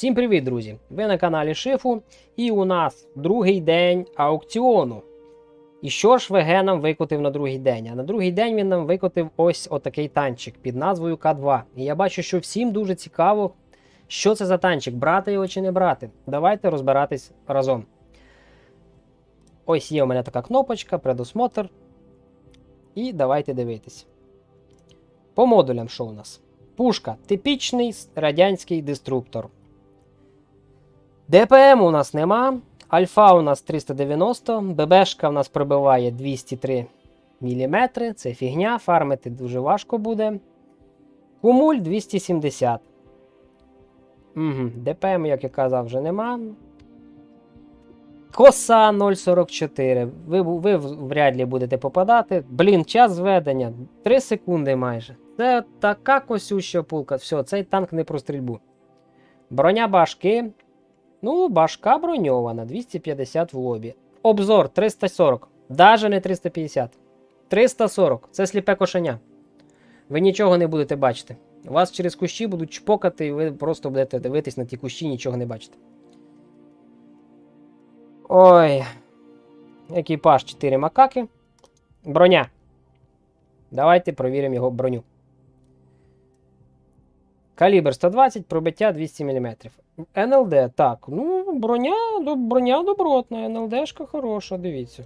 Всім привіт, друзі! Ви на каналі Шифу, і у нас другий день аукціону. І що ж ВГ нам викотив на другий день? А на другий день він нам викотив ось отакий танчик під назвою К2. І я бачу, що всім дуже цікаво, що це за танчик, брати його чи не брати. Давайте розбиратись разом. Ось є у мене така кнопочка, предусмотр. І давайте дивитись. По модулям, що у нас? Пушка типічний радянський деструктор. ДПМ у нас нема. Альфа у нас 390, ББшка у нас пробиває 203 мм. Це фігня, фармити дуже важко буде. Кумуль 270. Угу. ДПМ, як я казав, вже нема. Коса 0,44. Ви, ви вряд ли будете попадати. Блін, час зведення 3 секунди майже. Це така косюща пулка. Все, цей танк не про стрільбу. Броня башки. Ну, башка броньована, 250 в лобі. Обзор 340. Даже не 350. 340. Це сліпе кошеня. Ви нічого не будете бачити. Вас через кущі будуть чпокати, і ви просто будете дивитись на ті кущі, нічого не бачите. Ой. Екіпаж 4 макаки. Броня. Давайте провіримо його броню. Калібр 120, пробиття 200 мм. НЛД, так. Ну, броня броня добротна, НЛДшка хороша, дивіться.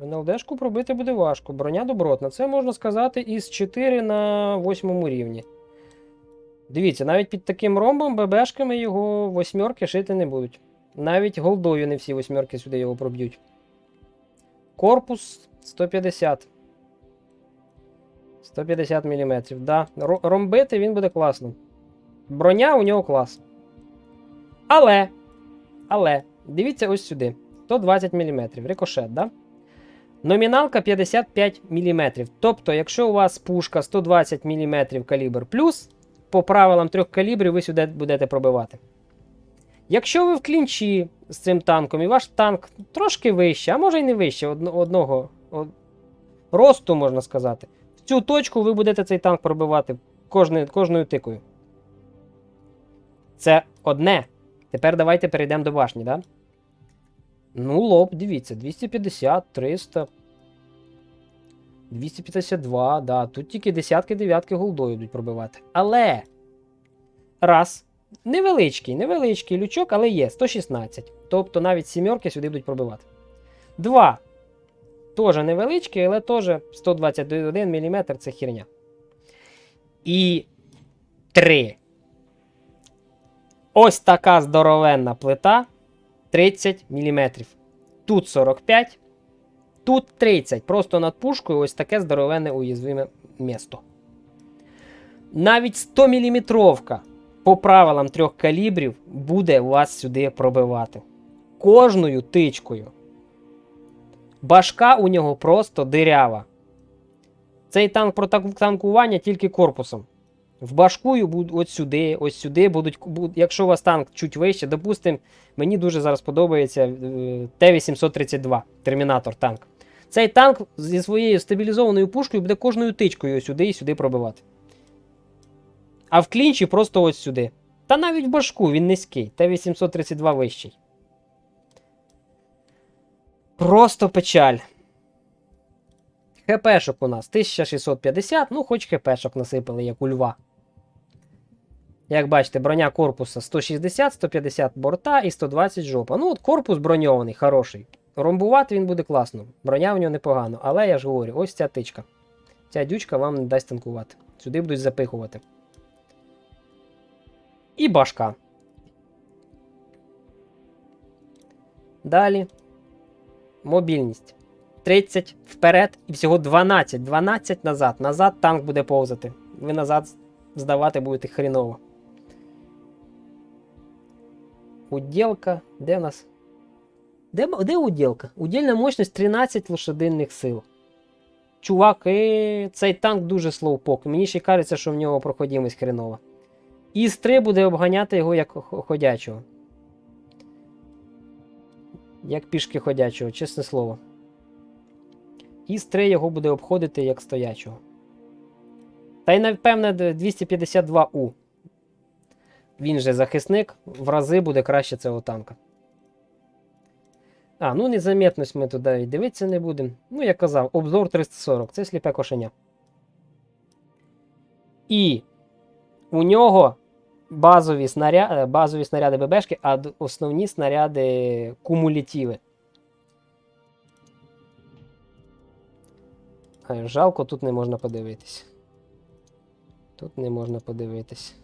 НЛДшку пробити буде важко. Броня добротна. Це можна сказати із 4 на 8 рівні. Дивіться, навіть під таким ромбом ББшками його восьмерки шити не будуть. Навіть голдою не всі восьмерки сюди його проб'ють. Корпус 150. 150 мм. Да. Ромбити він буде класно. Броня у нього клас. Але. Але. Дивіться ось сюди. 120 мм. Рикошет, да? Номіналка 55 мм. Тобто, якщо у вас пушка 120 мм калібр плюс, по правилам трьох калібрів ви сюди будете пробивати. Якщо ви в клінчі з цим танком, і ваш танк трошки вище, а може й не вище одного од... росту, можна сказати, в цю точку ви будете цей танк пробивати кожною, кожною тикою. Це одне. Тепер давайте перейдемо до башні, да? Ну, лоб, дивіться, 250, 300. 252, да. Тут тільки десятки дев'ятки голдою йдуть пробивати. Але. Раз. Невеличкий, невеличкий лючок, але є 116. Тобто навіть сімерки сюди будуть пробивати. Два. Теж невеличкий, але теж 121 мм це херня. І 3. Ось така здоровенна плита 30 мм. Тут 45, тут 30. Просто над пушкою ось таке здоровенне уязвиме місто. Навіть 100 мм по правилам трьох калібрів буде вас сюди пробивати. Кожною тичкою. Башка у нього просто дирява. Цей танк про танкування тільки корпусом. В башкую от сюди, ось сюди будуть. якщо у вас танк чуть вище, допустимо, мені дуже зараз подобається е, Т-832 Термінатор танк. Цей танк зі своєю стабілізованою пушкою буде кожною тичкою сюди і сюди пробивати. А в клінчі просто ось сюди. Та навіть в башку він низький. Т-832 вищий. Просто печаль. ХПшок у нас 1650, ну, хоч ХПшок насипали, як у льва. Як бачите, броня корпуса 160, 150 борта і 120 жопа. Ну, от корпус броньований, хороший. Ромбувати він буде класно. Броня в нього непогано. Але я ж говорю, ось ця тичка. Ця дючка вам не дасть танкувати. Сюди будуть запихувати. І башка. Далі. Мобільність. 30 вперед і всього 12. 12 назад. Назад танк буде повзати. Ви назад здавати будете хріново. Уділка. Де в нас? Де де уділка? Удільна мощність 13 лошадиних сил. Чувак, е, цей танк дуже слоупок. Мені ще кажеться, що в нього проходимість хренова. Із 3 буде обганяти його як ходячого. Як пішки ходячого, чесне слово. Із 3 його буде обходити як стоячого. Та й, напевне, 252У. Він же захисник, в рази буде краще цього танка. А, ну незаметність ми туди і дивитися не будемо. Ну, як казав, обзор 340 це сліпе кошеня. І у нього базові, снаря... е, базові снаряди ББшки, а основні снаряди кумулятиви. А, Жалко, тут не можна подивитись. Тут не можна подивитись.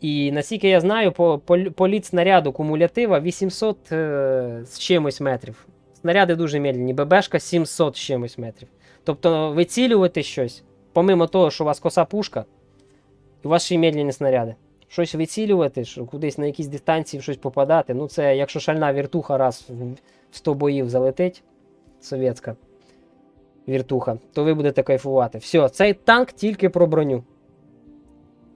І наскільки я знаю, по, по, політ снаряду кумулятива 800 е, з чимось метрів. Снаряди дуже медленні. ББшка 700 з чимось метрів. Тобто вицілювати щось, помимо того, що у вас коса пушка, і у вас ще й медленні снаряди. Щось вицілювати, що кудись на якісь дистанції щось попадати. Ну, це якщо шальна віртуха раз в 100 боїв залетить, совєтська віртуха, то ви будете кайфувати. Все, цей танк тільки про броню.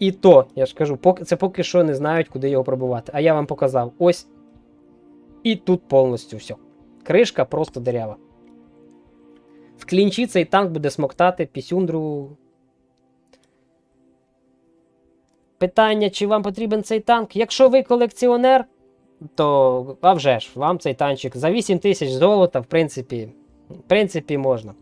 І то, я ж кажу, поки, це поки що не знають, куди його пробувати. А я вам показав. Ось. І тут повністю все. Кришка просто дерева. В клінчі цей танк буде смоктати пісюндру. Питання, чи вам потрібен цей танк? Якщо ви колекціонер, то а вже ж, вам цей танчик за 8 тисяч золота, в принципі, в принципі, можна.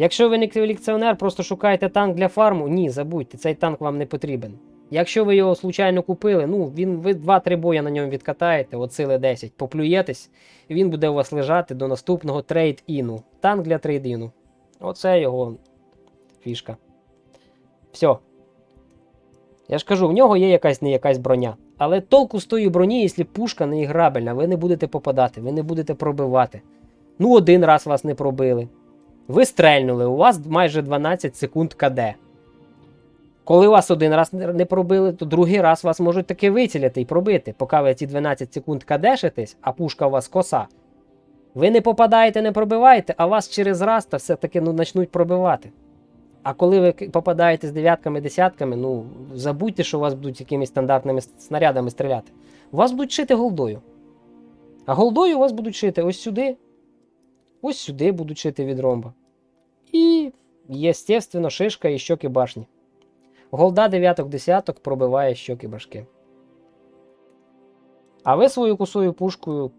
Якщо ви не колекціонер, просто шукаєте танк для фарму, ні, забудьте, цей танк вам не потрібен. Якщо ви його случайно купили, ну він ви 2-3 боя на ньому відкатаєте, от сили 10, поплюєтесь, він буде у вас лежати до наступного трейд-іну. Танк для трейд-іну. Оце його фішка. Все. Я ж кажу, в нього є якась не якась броня. Але толку з тої броні, якщо пушка не іграбельна, ви не будете попадати, ви не будете пробивати. Ну, один раз вас не пробили. Ви стрельнули, у вас майже 12 секунд КД. Коли вас один раз не пробили, то другий раз вас можуть таки вицілити і пробити, поки ви ці 12 секунд кадешитесь, а пушка у вас коса. Ви не попадаєте, не пробиваєте, а вас через раз та все-таки ну, почнуть пробивати. А коли ви попадаєте з дев'ятками, десятками, ну забудьте, що у вас будуть якимись стандартними снарядами стріляти. Вас будуть шити голдою. А голдою вас будуть шити ось сюди, ось сюди будуть шити від ромба. І, естественно, шишка і щоки башні. Голда дев'яток десяток пробиває щоки башки. А ви свою косою пушкою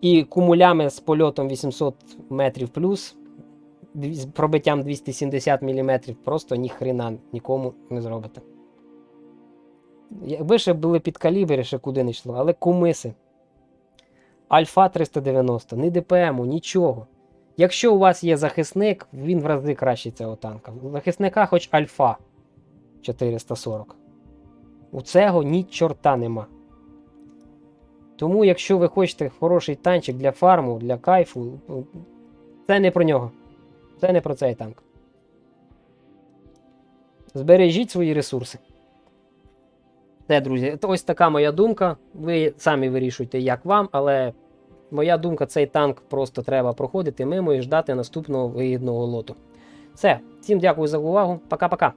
і кумулями з польотом 800 метрів плюс, з пробиттям 270 мм, просто ні хрена нікому не зробите. Якби ще були під калібри, ще куди не йшло, але кумиси. Альфа 390, ні ДПМу, нічого. Якщо у вас є захисник, він в рази кращий цього танка. У захисника хоч альфа 440. У цього ні чорта нема. Тому, якщо ви хочете хороший танчик для фарму, для кайфу, це не про нього. Це не про цей танк. Збережіть свої ресурси. Це, друзі, ось така моя думка. Ви самі вирішуйте, як вам, але моя думка, цей танк просто треба проходити мимо і ждати наступного вигідного лоту. Все, всім дякую за увагу. Пока-пока.